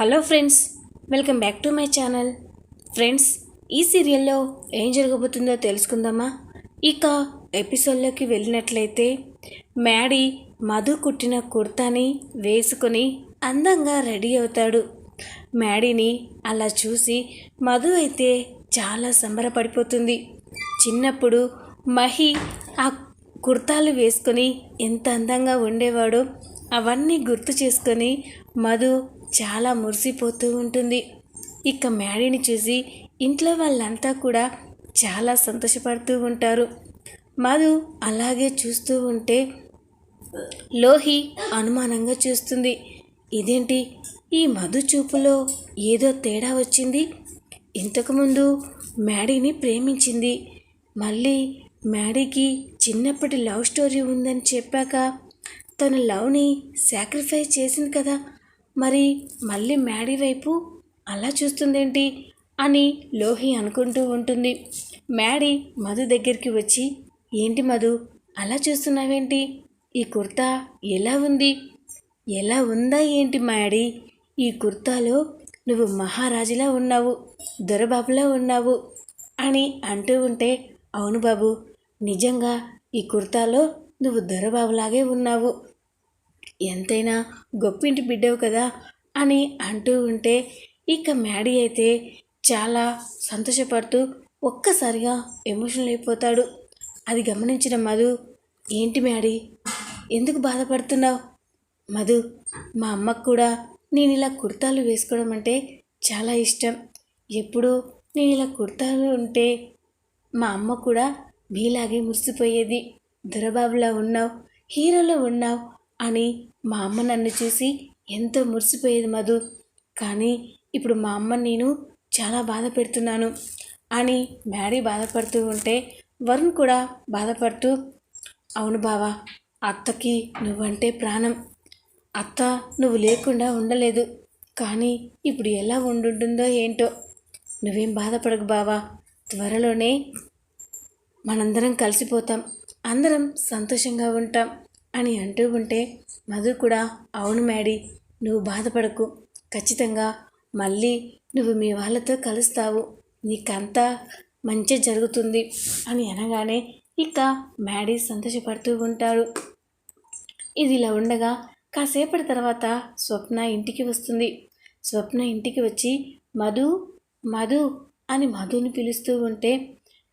Hello friends welcome back to my channel. Friends ఈ సీరియల్లో ఏం జరగబోతుందో తెలుసుకుందామా? ఇక ఎపిసోడ్లోకి వెళ్ళినట్లయితే మ్యాడీ మధు కుట్టిన కుర్తాని వేసుకొని అందంగా రెడీ అవుతాడు. మ్యాడీని అలా చూసి మధు అయితే చాలా సంబరపడిపోతుంది. చిన్నప్పుడు మహి ఆ కుర్తాలు వేసుకొని ఎంత అందంగా ఉండేవాడో అవన్నీ గుర్తు చేసుకొని మధు చాలా మురిసిపోతూ ఉంటుంది. ఇక మ్యాడీని చూసి ఇంట్లో వాళ్ళంతా కూడా చాలా సంతోషపడుతూ ఉంటారు. మధు అలాగే చూస్తూ ఉంటే లోహి అనుమానంగా చూస్తుంది. ఇదేంటి? ఈ మధు చూపులో ఏదో తేడా వచ్చింది? ఇంతకుముందు మ్యాడీని ప్రేమించింది. మళ్ళీ మ్యాడీకి చిన్నప్పటి లవ్ స్టోరీ ఉందని చెప్పాక తన లవ్ని సాక్రిఫైస్ చేసింది కదా. మరి మళ్ళీ మ్యాడీ వైపు అలా చూస్తుందేంటి? అని లోహి అనుకుంటూ ఉంటుంది. మ్యాడీ మధు దగ్గరికి వచ్చి ఏంటి మధు అలా చూస్తున్నావేంటి? ఈ కుర్తా ఎలా ఉంది? ఎలా ఉందా ఏంటి మ్యాడీ? ఈ కుర్తాలో నువ్వు మహారాజులా ఉన్నావు దొరబాబులా ఉన్నావు అని అంటూ ఉంటే అవును బాబు నిజంగా ఈ కుర్తాలో నువ్వు దొరబాబులాగే ఉన్నావు. ఎంతైనా గొప్పింటి బిడ్డవు కదా అని అంటూ ఉంటే ఇక మ్యాడీ అయితే చాలా సంతోషపడుతూ ఒక్కసారిగా ఎమోషనల్ అయిపోతాడు. అది గమనించిన మధు ఏంటి మ్యాడీ? ఎందుకు బాధపడుతున్నావు? మధు మా అమ్మకు కూడా నేను ఇలా కుర్తాలు వేసుకోవడం అంటే చాలా ఇష్టం. ఎప్పుడు నేను ఇలా కుర్తాలు ఉంటే మా అమ్మ కూడా మీలాగే మురిసిపోయేది. దొరబాబులా ఉన్నావు హీరోలో ఉన్నావు అని మా అమ్మ నన్ను చూసి ఎంతో మురిసిపోయేది మధు. కానీ ఇప్పుడు మా అమ్మ నేను చాలా బాధ పెడుతున్నాను. అని మ్యాడీ బాధపడుతూ ఉంటే వరుణ్ కూడా బాధపడుతూ అవును బావా అత్తకి నువ్వంటే ప్రాణం. అత్త నువ్వు లేకుండా ఉండలేదు. కానీ ఇప్పుడు ఎలా ఉండుంటుందో ఏంటో. నువ్వేం బాధపడకు బావా. త్వరలోనే మనందరం కలిసిపోతాం. అందరం సంతోషంగా ఉంటాం. అని అంటూ ఉంటే మధు కూడా అవును మ్యాడీ నువ్వు బాధపడకు. ఖచ్చితంగా మళ్ళీ నువ్వు మీ వాళ్ళతో కలుస్తావు. నీకంతా మంచి జరుగుతుంది అని అనగానే ఇక మ్యాడీ సంతోషపడుతూ ఉంటారు. ఇదిలా ఉండగా కాసేపటి తర్వాత స్వప్న ఇంటికి వస్తుంది. స్వప్న ఇంటికి వచ్చి మధు మధు అని మధుని పిలుస్తూ ఉంటే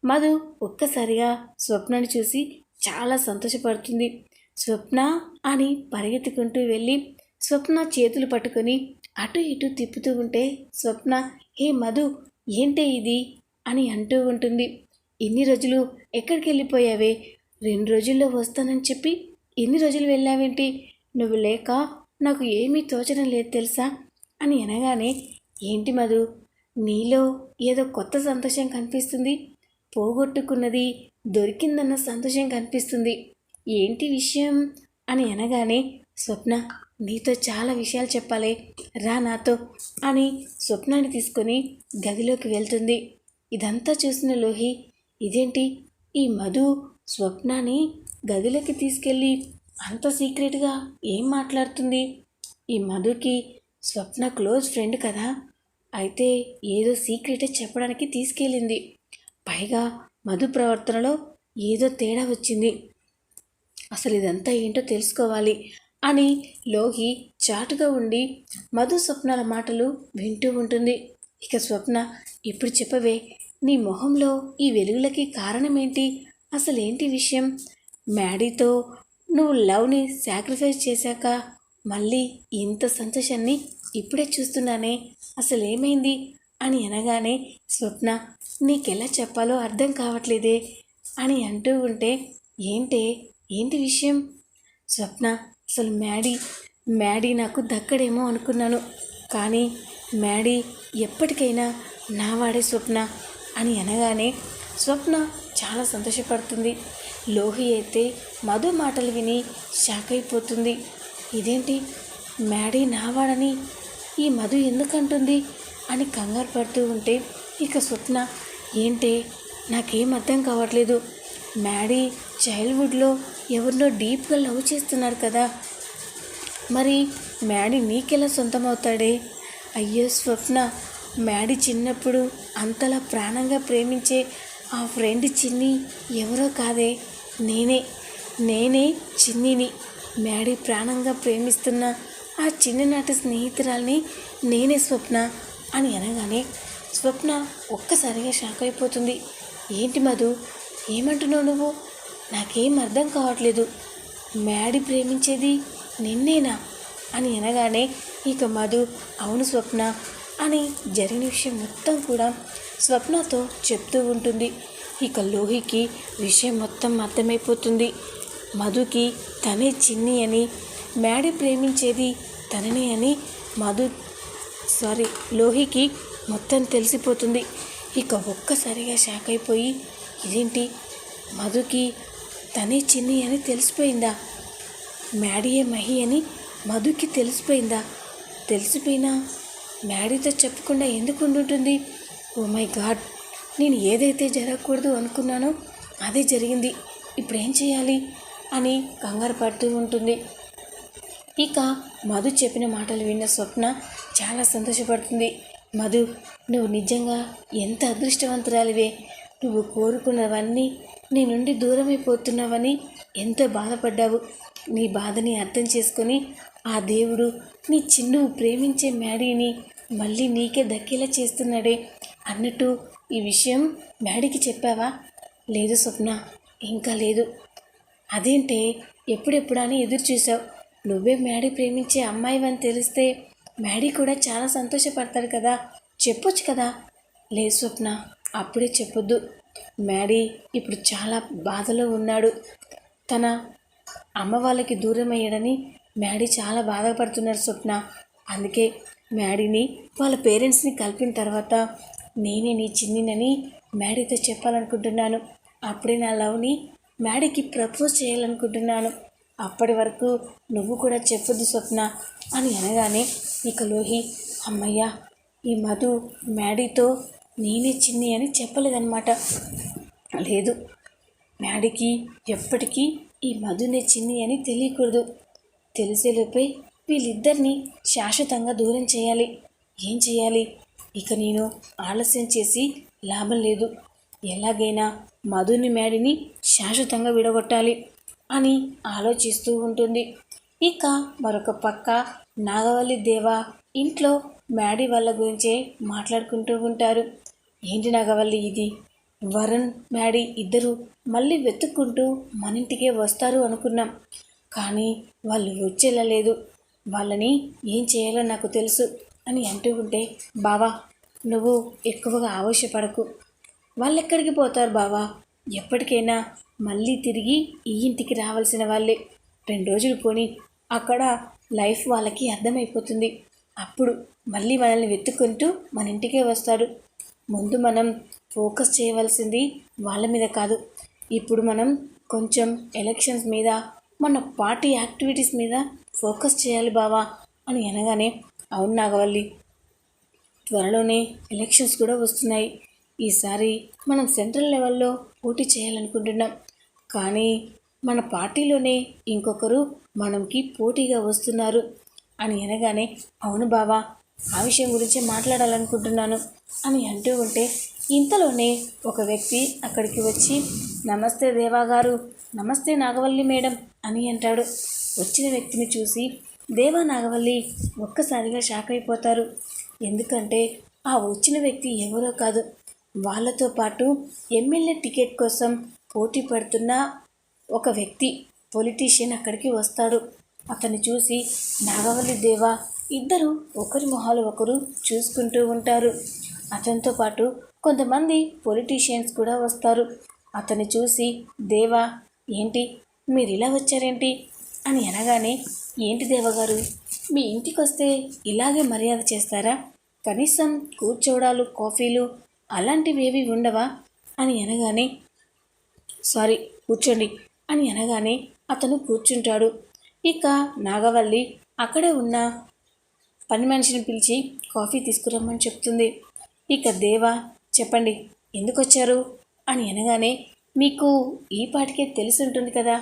మధు ఒక్కసారిగా స్వప్నను చూసి చాలా సంతోషపడుతుంది. స్వప్న అని పరిగెత్తుకుంటూ వెళ్ళి స్వప్న చేతులు పట్టుకొని అటు ఇటు తిప్పుతూ ఉంటే స్వప్న హే మధు ఏంటే ఇది? అని అంటూ ఉంటుంది. ఇన్ని రోజులు ఎక్కడికి వెళ్ళిపోయావే? రెండు రోజుల్లో వస్తానని చెప్పి ఎన్ని రోజులు వెళ్ళావేంటి? నువ్వు లేక నాకు ఏమీ తోచడం లేదు తెలుసా? అని అనగానే ఏంటి మధు నీలో ఏదో కొత్త సంతోషం కనిపిస్తుంది. పోగొట్టుకున్నది దొరికిందన్న సంతోషం కనిపిస్తుంది. ఏంటి విషయం అని అనగానే స్వప్న నీతో చాలా విషయాలు చెప్పాలి. రా నాతో అని స్వప్నాన్ని తీసుకొని గదిలోకి వెళ్తుంది. ఇదంతా చూసిన లోహి ఇదేంటి? ఈ మధు స్వప్నాన్ని గదిలోకి తీసుకెళ్ళి అంత సీక్రెట్గా ఏం మాట్లాడుతుంది? ఈ మధుకి స్వప్న క్లోజ్ ఫ్రెండ్ కదా? అయితే ఏదో సీక్రెట్ చెప్పడానికి తీసుకెళ్ళింది. పైగా మధు ప్రవర్తనలో ఏదో తేడా వచ్చింది. అసలు ఇదంతా ఏంటో తెలుసుకోవాలి అని లోహి చాటుగా ఉండి మధు స్వప్నాల మాటలు వింటూ ఉంటుంది. ఇక స్వప్న ఇప్పుడు చెప్పవే నీ మొహంలో ఈ వెలుగులకి కారణమేంటి? అసలేంటి విషయం? మ్యాడీతో నువ్వు లవ్ని సాక్రిఫైస్ చేశాక మళ్ళీ ఇంత సంతోషాన్ని ఇప్పుడే చూస్తున్నానే అసలేమైంది? అని అనగానే స్వప్న నీకెలా చెప్పాలో అర్థం కావట్లేదే అని అంటూ ఉంటే ఏంటే ఏంటి విషయం? స్వప్న అసలు మ్యాడీ మ్యాడీ నాకు దక్కడేమో అనుకున్నాను. కానీ మ్యాడీ ఎప్పటికైనా నా వాడే స్వప్న అని అనగానే స్వప్న చాలా సంతోషపడుతుంది. లోహి అయితే మధు మాటలు విని షాక్ అయిపోతుంది. ఇదేంటి? మ్యాడీ నావాడని ఈ మధు ఎందుకంటుంది అని కంగారు పడుతూ ఉంటే ఇక స్వప్న ఏంటే? నాకేం అర్థం కావట్లేదు. మ్యాడీ చైల్డ్హుడ్లో ఎవరినో డీప్గా లవ్ చేస్తున్నాడు కదా. మరి మ్యాడీ నీకెలా సొంతం అవుతాడే అయ్యో స్వప్న మ్యాడీ చిన్నప్పుడు అంతలా ప్రాణంగా ప్రేమించే ఆ ఫ్రెండ్ చిన్ని ఎవరో కాదే నేనే నేనే చిన్నిని. మ్యాడీ ప్రాణంగా ప్రేమిస్తున్న ఆ చిన్ననాటి స్నేహితురాల్ని నేనే స్వప్న అని అనగానే స్వప్న ఒక్కసారిగా షాక్ అయిపోతుంది. ఏంటి మధు? ఏమంటున్నావు నువ్వు? నాకేం అర్థం కావట్లేదు. మ్యాడీ ప్రేమించేది నిన్నేనా? అని అనగానే ఇక మధు అవును స్వప్న అని జరిగిన విషయం మొత్తం కూడా స్వప్నతో చెప్తూ ఉంటుంది. ఇక లోహికి విషయం మొత్తం అర్థమైపోతుంది. మధుకి తనే చిన్ని అని మ్యాడీ ప్రేమించేది తననే అని మధు సారీ లోహికి మొత్తం తెలిసిపోతుంది. ఇక ఒక్కసారిగా షాక్ అయిపోయి ఇదేంటి? మధుకి తనే చిన్ని అని తెలిసిపోయిందా? మ్యాడీయే మహి అని మధుకి తెలిసిపోయిందా? తెలిసిపోయినా మ్యాడీతో చెప్పకుండా ఎందుకు ఉండుంటుంది? ఓ మై గాడ్ నేను ఏదైతే జరగకూడదు అనుకున్నానో అదే జరిగింది. ఇప్పుడు ఏం చేయాలి? అని కంగారు పడుతూ ఉంటుంది. ఇక మధు చెప్పిన మాటలు విన్న స్వప్న చాలా సంతోషపడుతుంది. మధు నువ్వు నిజంగా ఎంత అదృష్టవంతురాలివే. నువ్వు కోరుకున్నవన్నీ నీ నుండి దూరమైపోతున్నావని ఎంతో బాధపడ్డావు. నీ బాధని అర్థం చేసుకొని ఆ దేవుడు నీ చిన్నువు ప్రేమించే మ్యాడీని మళ్ళీ నీకే దక్కేలా చేస్తున్నాడే అన్నట్టు ఈ విషయం మ్యాడీకి చెప్పావా? లేదు స్వప్న ఇంకా లేదు. అదేంటే ఎప్పుడెప్పుడని ఎదురు చూసావు నువ్వే మ్యాడీ ప్రేమించే అమ్మాయివని తెలిస్తే మ్యాడీ కూడా చాలా సంతోషపడతాడు కదా. చెప్పొచ్చు కదా? లేదు స్వప్న. అప్పుడే చెప్పొద్దు. మ్యాడీ ఇప్పుడు చాలా బాధలో ఉన్నాడు. తన అమ్మ వాళ్ళకి దూరం అయ్యాడని మ్యాడీ చాలా బాధపడుతున్నారు స్వప్న. అందుకే మ్యాడీని వాళ్ళ పేరెంట్స్ని కలిపిన తర్వాత నేనే నీ చిన్నినని మ్యాడీతో చెప్పాలనుకుంటున్నాను. అప్పుడే నా లవ్ని మ్యాడీకి ప్రపోజ్ చేయాలనుకుంటున్నాను. అప్పటి వరకు నువ్వు కూడా చెప్పొద్దు స్వప్న అని అనగానే ఇక లోహి అమ్మయ్య ఈ మధు మ్యాడీతో నేనే చిన్ని అని చెప్పలేదన్నమాట. లేదు మ్యాడీకి ఎప్పటికీ ఈ మధునే చిన్ని అని తెలియకూడదు. తెలిసేలోపై వీళ్ళిద్దరినీ శాశ్వతంగా దూరం చేయాలి. ఏం చేయాలి? ఇక నేను ఆలస్యం చేసి లాభం లేదు. ఎలాగైనా మధుని మ్యాడిని శాశ్వతంగా విడగొట్టాలి అని ఆలోచిస్తూ ఉంటుంది. ఇక మరొక పక్క నాగవల్లి దేవ ఇంట్లో మ్యాడీ వాళ్ళ గురించే మాట్లాడుకుంటూ ఉంటారు. ఏంటి నాగవల్లి ఇది? వరుణ్ మ్యాడీ ఇద్దరు మళ్ళీ వెతుక్కుంటూ మన ఇంటికే వస్తారు అనుకున్నాం. కానీ వాళ్ళు వచ్చేలా లేదు వాళ్ళని ఏం చేయాలో నాకు తెలుసు అని అంటూ ఉంటే బావా నువ్వు ఎక్కువగా ఆవేశపడకు. వాళ్ళు ఎక్కడికి పోతారు బావా? ఎప్పటికైనా మళ్ళీ తిరిగి ఈ ఇంటికి రావాల్సిన వాళ్ళే. రెండు రోజులు పోని అక్కడ లైఫ్ వాళ్ళకి అర్థమైపోతుంది. అప్పుడు మళ్ళీ మనల్ని వెతుక్కుంటూ మన ఇంటికే వస్తాడు ముందు మనం ఫోకస్ చేయవలసింది వాళ్ళ మీద కాదు. ఇప్పుడు మనం కొంచెం ఎలక్షన్స్ మీద మన పార్టీ యాక్టివిటీస్ మీద ఫోకస్ చేయాలి బావా అని అనగానే అవును నాగవల్లి త్వరలోనే ఎలక్షన్స్ కూడా వస్తున్నాయి. ఈసారి మనం సెంట్రల్ లెవెల్లో పోటీ చేయాలనుకుంటున్నాం. కానీ మన పార్టీలోనే ఇంకొకరు మనంకి పోటీగా వస్తున్నారు అని అనగానే అవును బావా ఆ విషయం గురించి మాట్లాడాలనుకుంటున్నాను అని అంటూ ఉంటే ఇంతలోనే ఒక వ్యక్తి అక్కడికి వచ్చి నమస్తే దేవా గారు నమస్తే నాగవల్లి మేడం అని అంటాడు. వచ్చిన వ్యక్తిని చూసి దేవా నాగవల్లి ఒక్కసారిగా షాక్ అయిపోతారు. ఎందుకంటే ఆ వచ్చిన వ్యక్తి ఎవరో కాదు. వాళ్ళతో పాటు ఎమ్మెల్యే టికెట్ కోసం పోటీ పడుతున్న ఒక వ్యక్తి పొలిటీషియన్ అక్కడికి వస్తాడు. అతన్ని చూసి నాగవల్లి దేవా ఇద్దరు ఒకరి మొహాలు ఒకరు చూసుకుంటూ ఉంటారు. అతనితో పాటు కొంతమంది పొలిటీషియన్స్ కూడా వస్తారు. అతన్ని చూసి దేవా ఏంటి? మీరు ఇలా వచ్చారేంటి? అని అనగానే ఏంటి దేవగారు? మీ ఇంటికి వస్తే ఇలాగే మర్యాద చేస్తారా? కనీసం కూర్చోడాలు కాఫీలు అలాంటివి ఏవి ఉండవా? అని అనగానే సారీ కూర్చోండి. అని అనగానే అతను కూర్చుంటాడు. ఇక నాగవల్లి అక్కడే ఉన్న పని మనిషిని పిలిచి కాఫీ తీసుకురమ్మని చెప్తుంది. ఇక దేవా చెప్పండి ఎందుకు వచ్చారు అని అనగానే మీకు ఈ పాటికే తెలిసి ఉంటుంది కదా.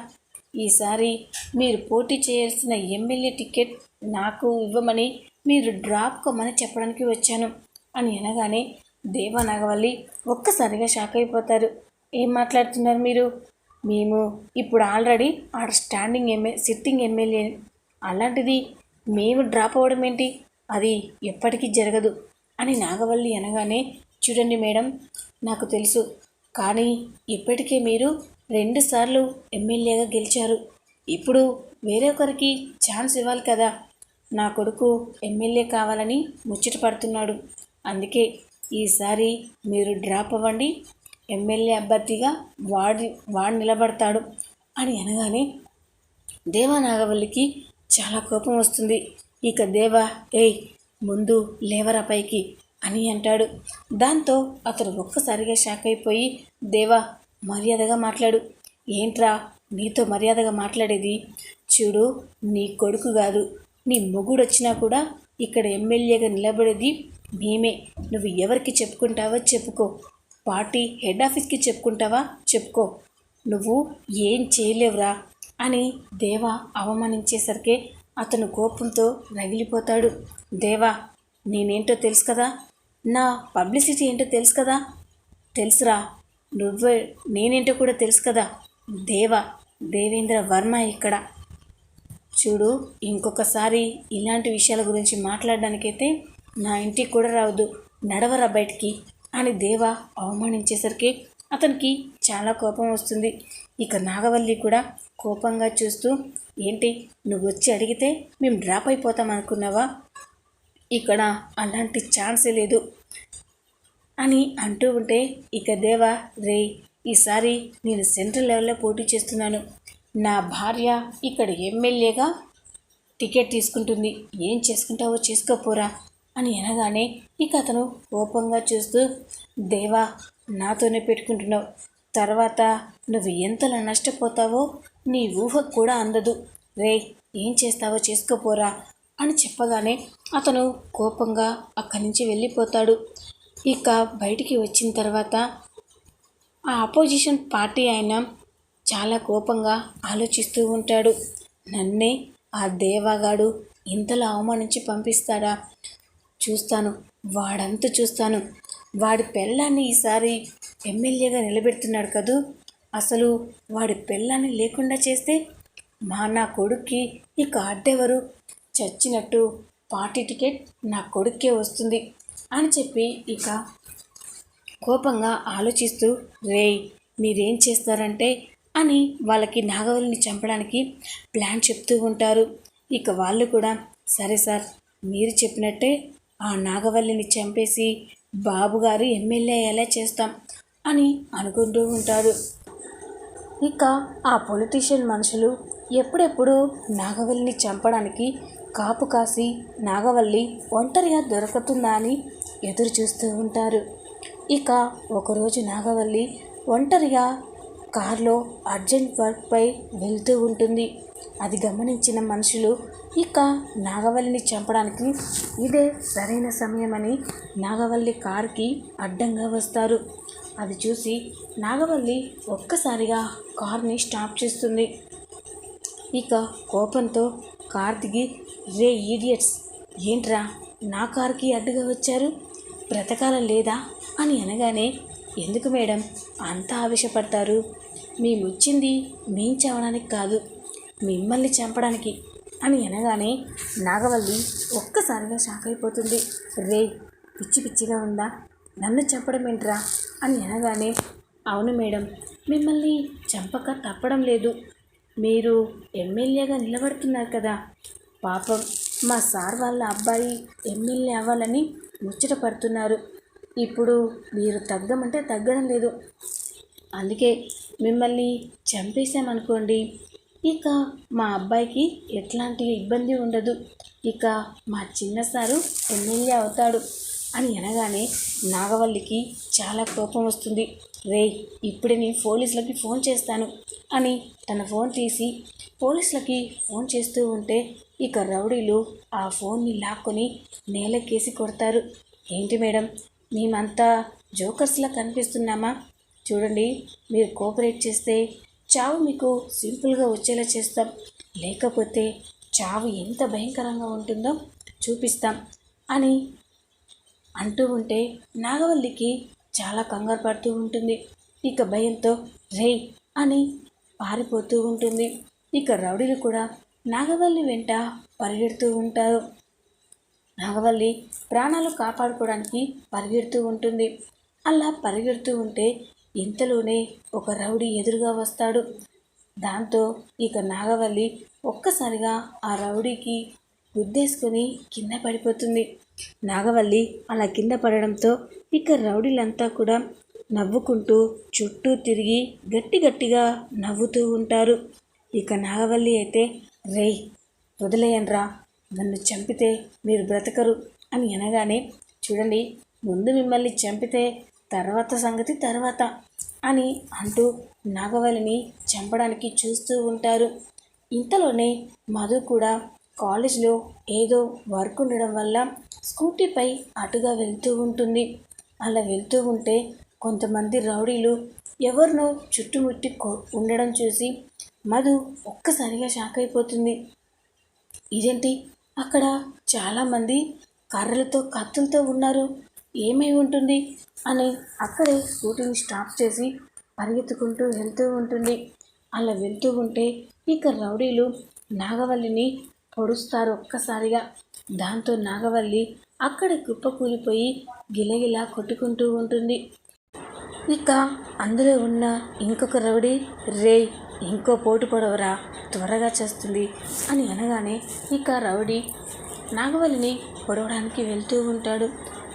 ఈసారి మీరు పోటీ చేయాల్సిన ఎమ్మెల్యే టికెట్ నాకు ఇవ్వమని మీరు డ్రాప్ కొమ్మని చెప్పడానికి వచ్చాను. అని అనగానే దేవా నాగవల్లి ఒక్కసారిగా షాక్ అయిపోతారు. ఏం మాట్లాడుతున్నారు మీరు? మేము ఇప్పుడు ఆల్రెడీ ఆడ స్టాండింగ్ ఎమ్మె సిట్టింగ్ ఎమ్మెల్యే. అలాంటిది మేము డ్రాప్ అవ్వడం ఏంటి? అది ఎప్పటికీ జరగదు. అని నాగవల్లి అనగానే చూడండి మేడం నాకు తెలుసు. కానీ ఇప్పటికే మీరు రెండుసార్లు ఎమ్మెల్యేగా గెలిచారు. ఇప్పుడు వేరే ఒకరికి ఛాన్స్ ఇవ్వాలి కదా. నా కొడుకు ఎమ్మెల్యే కావాలని ముచ్చట పడుతున్నాడు. అందుకే ఈసారి మీరు డ్రాప్ అవ్వండి. ఎమ్మెల్యే అభ్యర్థిగా వాడి వాడు నిలబడతాడు. అని అనగానే దేవా నాగవల్లికి చాలా కోపం వస్తుంది. ఇక దేవా ఏయ్ ముందు లేవరా పైకి అని అంటాడు. దాంతో అతడు ఒక్కసారిగా షాక్ అయిపోయి దేవా మర్యాదగా మాట్లాడు. ఏంట్రా నీతో మర్యాదగా మాట్లాడేది? చూడు నీ కొడుకు కాదు. నీ మొగుడు వచ్చినా కూడా ఇక్కడ ఎమ్మెల్యేగా నిలబడేది మేమే. నువ్వు ఎవరికి చెప్పుకుంటావో చెప్పుకో. పార్టీ హెడ్ ఆఫీస్కి చెప్పుకుంటావా చెప్పుకో. నువ్వు ఏం చేయలేవురా. అని దేవా అవమానించేసరికి అతను కోపంతో రగిలిపోతాడు. దేవా నేనేంటో తెలుసు కదా? నా పబ్లిసిటీ ఏంటో తెలుసు కదా? తెలుసురా నువ్వే నేనేంటో కూడా తెలుసు కదా? దేవా దేవేంద్ర వర్మ ఇక్కడ. చూడు ఇంకొకసారి ఇలాంటి విషయాల గురించి మాట్లాడడానికైతే నా ఇంటికి కూడా రావద్దు. నడవరా బయటికి? అని దేవ అవమానించేసరికి అతనికి చాలా కోపం వస్తుంది. ఇక నాగవల్లి కూడా కోపంగా చూస్తూ ఏంటి నువ్వు వచ్చి అడిగితే మేము డ్రాప్ అయిపోతాం అనుకున్నావా? ఇక్కడ అలాంటి ఛాన్సే లేదు అని అంటూ ఉంటే ఇక దేవా రే ఈసారి నేను సెంట్రల్ లెవెల్లో పోటీ చేస్తున్నాను. నా భార్య ఇక్కడ ఎమ్మెల్యేగా టికెట్ తీసుకుంటుంది. ఏం చేసుకుంటావో చేసుకోపోరా అని అనగానే ఇక అతను కోపంగా చూస్తూ దేవా నాతోనే పెట్టుకుంటున్నావు. తర్వాత నువ్వు ఎంతలా నష్టపోతావో నీ ఊహకు కూడా అందదు. రే ఏం చేస్తావో చేసుకోపోరా అని చెప్పగానే అతను కోపంగా అక్కడి నుంచి వెళ్ళిపోతాడు. ఇక బయటికి వచ్చిన తర్వాత ఆ అపోజిషన్ పార్టీ ఆయన చాలా కోపంగా ఆలోచిస్తూ ఉంటాడు. నన్నే ఆ దేవాగాడు ఇంతలో అవమానించి పంపిస్తాడా? చూస్తాను. వాడంతా చూస్తాను. వాడి పెళ్ళాన్ని ఈసారి ఎమ్మెల్యేగా నిలబెడుతున్నాడు కదూ? అసలు వాడి పిల్లని లేకుండా చేస్తే మా నా కొడుక్కి ఇక అడ్డెవరు? చచ్చినట్టు పార్టీ టికెట్ నా కొడుక్కే వస్తుంది అని చెప్పి ఇక కోపంగా ఆలోచిస్తూ రేయ్ మీరేం చేస్తారంటే? అని వాళ్ళకి నాగవల్లిని చంపడానికి ప్లాన్ చెప్తూ ఉంటారు. ఇక వాళ్ళు కూడా సరే సార్ మీరు చెప్పినట్టే ఆ నాగవల్లిని చంపేసి బాబుగారు ఎమ్మెల్యే ఎలా చేస్తాం అని అనుకుంటూ ఉంటారు. ఇక ఆ పొలిటీషియన్ మనుషులు ఎప్పుడెప్పుడు నాగవల్లిని చంపడానికి కాపు కాసి నాగవల్లి ఒంటరిగా దొరుకుతుందా అని ఎదురు చూస్తూ ఉంటారు. ఇక ఒకరోజు నాగవల్లి ఒంటరిగా కారులో అర్జెంట్ వర్క్పై వెళ్తూ ఉంటుంది. అది గమనించిన మనుషులు ఇక నాగవల్లిని చంపడానికి ఇదే సరైన సమయమని నాగవల్లి కారుకి అడ్డంగా వస్తారు. అది చూసి నాగవల్లి ఒక్కసారిగా కార్ని స్టాప్ చేస్తుంది. ఇక కోపంతో కార్ దిగి రే ఈడియట్స్ ఏంట్రా? నా కారుకి అడ్డుగా వచ్చారు? బ్రతకాలం లేదా? అని అనగానే ఎందుకు మేడం? అంత ఆవేశపడతారు. మేము వచ్చింది మేం చవడానికి కాదు మిమ్మల్ని చంపడానికి. అని అనగానే నాగవల్లి ఒక్కసారిగా షాక్ అయిపోతుంది. రే పిచ్చి పిచ్చిగా ఉందా? నన్ను చంపడం ఏంట్రా? అని అనగానే అవును మేడం మిమ్మల్ని చంపక తప్పడం లేదు. మీరు ఎమ్మెల్యేగా నిలబడుతున్నారు కదా. పాపం మా సార్ వాళ్ళ అబ్బాయి ఎమ్మెల్యే అవ్వాలని ముచ్చట పడుతున్నారు. ఇప్పుడు మీరు తగ్గమంటే తగ్గడం లేదు. అందుకే మిమ్మల్ని చంపేశామనుకోండి. ఇక మా అబ్బాయికి ఎట్లాంటి ఇబ్బంది ఉండదు. ఇక మా చిన్న సారు ఎమ్మెల్యే అవుతాడు. అని అనగానే నాగవల్లికి చాలా కోపం వస్తుంది. రే ఇప్పుడే నేను పోలీసులకి ఫోన్ చేస్తాను అని తన ఫోన్ తీసి పోలీసులకి ఫోన్ చేస్తూ ఉంటే ఇక రౌడీలు ఆ ఫోన్ని లాక్కొని నేలకేసి కొడతారు. ఏంటి మేడం మేమంతా జోకర్స్లా కనిపిస్తున్నామా? చూడండి మీరు కోఆపరేట్ చేస్తే చావు మీకు సింపుల్గా వచ్చేలా చేస్తాం. లేకపోతే చావు ఎంత భయంకరంగా ఉంటుందో చూపిస్తాం అని అంటూ ఉంటే నాగవల్లికి చాలా కంగారు పడుతూ ఉంటుంది. ఇక భయంతో రే అని పారిపోతూ ఉంటుంది. ఇక రౌడీలు కూడా నాగవల్లి వెంట పరిగెడుతూ ఉంటారు. నాగవల్లి ప్రాణాలు కాపాడుకోవడానికి పరిగెడుతూ ఉంటుంది. అలా పరిగెడుతూ ఉంటే ఇంతలోనే ఒక రౌడీ ఎదురుగా వస్తాడు. దాంతో ఇక నాగవల్లి ఒక్కసారిగా ఆ రౌడీకి గుద్దేసుకొని కింద పడిపోతుంది. నాగవల్లి అలా కింద పడడంతో ఇక రౌడీలంతా కూడా నవ్వుకుంటూ చుట్టూ తిరిగి గట్టి గట్టిగా నవ్వుతూ ఉంటారు. ఇక నాగవల్లి అయితే రేయ్ వదిలేయండ్రా. నన్ను చంపితే మీరు బ్రతకరు అని అనగానే చూడండి ముందు మిమ్మల్ని చంపితే తర్వాత సంగతి తర్వాత అని అంటూ నాగవల్లిని చంపడానికి చూస్తూ ఉంటారు. ఇంతలోనే మధు కూడా కాలేజ్లో ఏదో వర్క్ ఉండడం వల్ల స్కూటీపై అటుగా వెళ్తూ ఉంటుంది. అలా వెళ్తూ ఉంటే కొంతమంది రౌడీలు ఎవరినో చుట్టుముట్టి ఉండడం చూసి మధు ఒక్కసారిగా షాక్ అయిపోతుంది. ఇదేంటి? అక్కడ చాలామంది కర్రలతో కత్తులతో ఉన్నారు. ఏమై ఉంటుంది? అని అక్కడే స్కూటీని స్టాప్ చేసి పరిగెత్తుకుంటూ వెళ్తూ ఉంటుంది. అలా వెళ్తూ ఉంటే ఇక రౌడీలు నాగవల్లిని పొడుస్తారు ఒక్కసారిగా. దాంతో నాగవల్లి అక్కడ కుప్పకూలిపోయి గిలగిలా కొట్టుకుంటూ ఉంటుంది. ఇక అందులో ఉన్న ఇంకొక రౌడీ రే ఇంకో పోటు పొడవరా త్వరగా చేస్తుంది అని అనగానే ఇక రౌడీ నాగవల్లిని పొడవడానికి వెళ్తూ ఉంటాడు.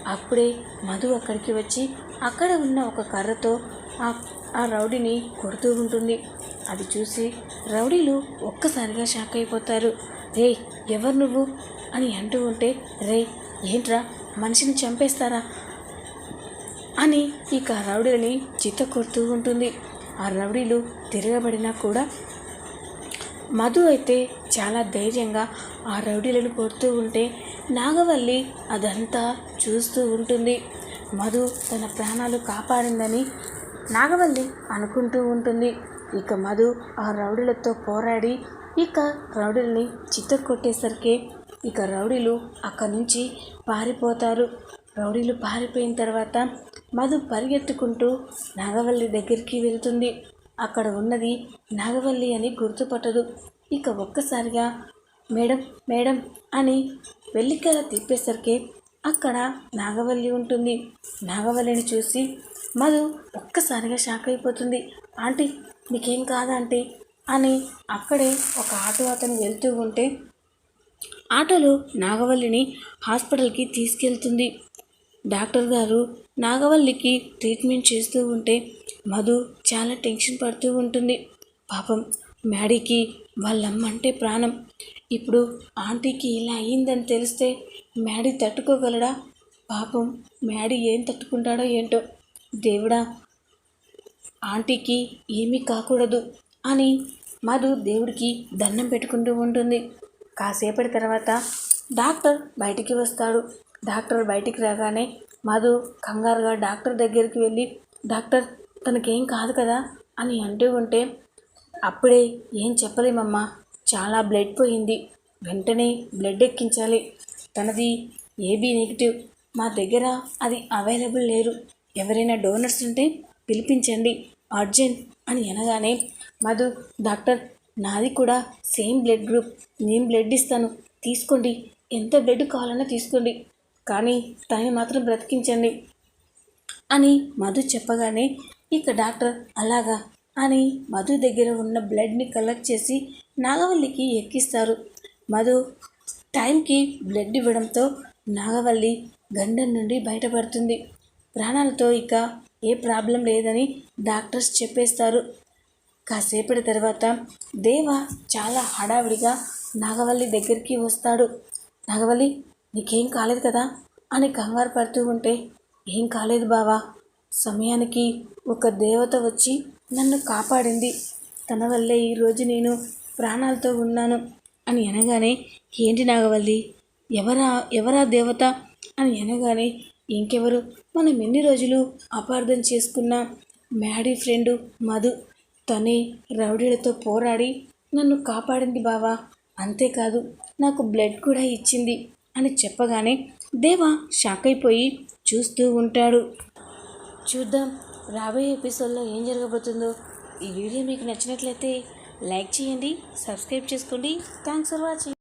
అప్పుడే మధు అక్కడికి వచ్చి అక్కడ ఉన్న ఒక కర్రతో ఆ ఆ రౌడీని కొడుతూ ఉంటుంది. అది చూసి రౌడీలు ఒక్కసారిగా షాక్ అయిపోతారు. రే ఎవరు నువ్వు? అని అంటూ ఉంటే రే ఏంట్రా? మనిషిని చంపేస్తారా? అని ఇక రౌడీలని చిత్త కొడుతూ ఉంటుంది. ఆ రౌడీలు తిరగబడినా కూడా మధు అయితే చాలా ధైర్యంగా ఆ రౌడీలను కొడుతూ ఉంటే నాగవల్లి అదంతా చూస్తూ ఉంటుంది. మధు తన ప్రాణాలు కాపాడిందని నాగవల్లి అనుకుంటూ ఉంటుంది. ఇక మధు ఆ రౌడీలతో పోరాడి ఇక రౌడీల్ని చిత్త కొట్టేసరికి ఇక రౌడీలు అక్కడి నుంచి పారిపోతారు. రౌడీలు పారిపోయిన తర్వాత మధు పరిగెత్తుకుంటూ నాగవల్లి దగ్గరికి వెళ్తుంది. అక్కడ ఉన్నది నాగవల్లి అని గుర్తుపట్టదు. ఇక ఒక్కసారిగా మేడం మేడం అని వెల్లికల తిప్పేసరికి అక్కడ నాగవల్లి ఉంటుంది. నాగవల్లిని చూసి మధు ఒక్కసారిగా షాక్ అయిపోతుంది. ఆంటీ నీకేం కాదా ఆంటీ? అని అక్కడే ఒక ఆటో అతను వెళ్తూ ఉంటే ఆటోలో నాగవల్లిని హాస్పిటల్కి తీసుకెళ్తుంది. డాక్టర్ గారు నాగవల్లికి ట్రీట్మెంట్ చేస్తూ ఉంటే మధు చాలా టెన్షన్ పడుతూ ఉంటుంది. పాపం మ్యాడీకి వాళ్ళమ్మ అంటే ప్రాణం. ఇప్పుడు ఆంటీకి ఇలా అయ్యిందని తెలిస్తే మ్యాడీ తట్టుకోగలడా? పాపం మ్యాడీ ఏం తట్టుకుంటాడో ఏంటో. దేవుడా ఆంటీకి ఏమీ కాకూడదు అని మధు దేవుడికి దండం పెట్టుకుంటూ ఉంటుంది. కాసేపటి తర్వాత డాక్టర్ బయటికి వస్తాడు. డాక్టర్ బయటికి రాగానే మధు కంగారుగా డాక్టర్ దగ్గరికి వెళ్ళి డాక్టర్ తనకేం కాదు కదా అని అంటూ ఉంటే అప్పుడే ఏం చెప్పలేమమ్మా చాలా బ్లడ్ పోయింది. వెంటనే బ్లడ్ ఎక్కించాలి. తనది ఏబీ నెగిటివ్. మా దగ్గర అది అవైలబుల్ లేరు ఎవరైనా డోనర్స్ ఉంటే పిలిపించండి. అర్జెంట్ అని అనగానే మధు డాక్టర్ నాది కూడా సేమ్ బ్లడ్ గ్రూప్. నేను బ్లడ్ ఇస్తాను. తీసుకోండి. ఎంత బ్లడ్ కావాలన్నా తీసుకోండి. కానీ తనని మాత్రం బ్రతికించండి అని మధు చెప్పగానే ఇక డాక్టర్ అలాగా అని మధు దగ్గర ఉన్న బ్లడ్ని కలెక్ట్ చేసి నాగవల్లికి ఎక్కిస్తారు. మధు టైంకి బ్లడ్ ఇవ్వడంతో నాగవల్లి గండం నుండి బయటపడుతుంది. ప్రాణాలతో ఇక ఏ ప్రాబ్లం లేదని డాక్టర్స్ చెప్పేస్తారు. కాసేపటి తర్వాత దేవ చాలా హడావిడిగా నాగవల్లి దగ్గరికి వస్తాడు. నాగవల్లి నీకేం కాలేదు కదా? అని కంగారు పడుతూ ఉంటే ఏం కాలేదు బావా. సమయానికి ఒక దేవత వచ్చి నన్ను కాపాడింది. తన వల్లే ఈరోజు నేను ప్రాణాలతో ఉన్నాను అని అనగానే ఏంటి నాగవల్లి? ఎవరా ఎవరా దేవత? అని అనగానే ఇంకెవరు? మనం ఎన్ని రోజులు అపార్థం చేసుకున్న మ్యాడీ ఫ్రెండు మధు. తనే రౌడీలతో పోరాడి నన్ను కాపాడింది బావా. అంతేకాదు నాకు బ్లడ్ కూడా ఇచ్చింది అని చెప్పగానే దేవా షాక్ అయిపోయి చూస్తూ ఉంటాడు. చూద్దాం రాబోయే ఎపిసోడ్లో ఏం జరగబోతుందో. ఈ వీడియో మీకు నచ్చినట్లయితే లైక్ చేయండి సబ్స్క్రైబ్ చేసుకోండి. Thanks for watching.